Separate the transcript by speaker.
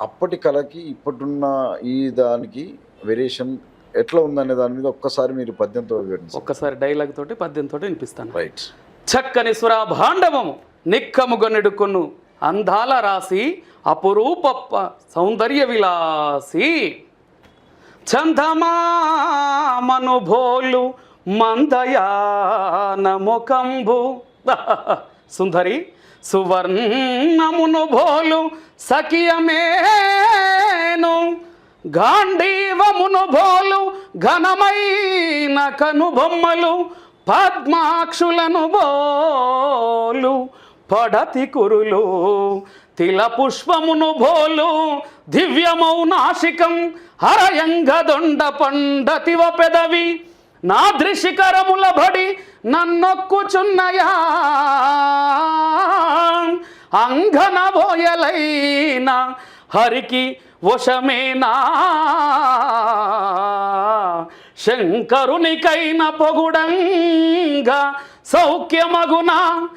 Speaker 1: అప్పటి కళకి ఇప్పటిన్న ఈ దానికి వేరియేషన్ ఎట్లా ఉందనే దాని మీద ఒక్కసారి మీరు పద్యంతో వివరించండి.
Speaker 2: ఒక్కసారి డైలాగ్ తోటి పద్యంతో వినిపిస్తాను.
Speaker 1: రైట్
Speaker 2: చక్కని సురాభాండవము నిక్కముగొనెడుకొను అందాల రాసి అపురూప సౌందర్య విలాసి. చందమామనుభోలు మందయాన ముఖంబు సుందరి సువర్ణమును భోలు సఖియమేను. గాంధీవమును భోలు ఘనమైన కనుబొమ్మలు పద్మాక్షులను బోలు పడతి కురులు తిల పుష్పమును భోలు దివ్యమౌ నాశికం హరయంగదొండ పండతివ పెదవి. నా దృశికరముల బడి నన్నొక్కుచున్నయా అంగన బోయలైన హరికి వశమేనా. శంకరునికైన పొగుడంగా సౌఖ్యమగునా.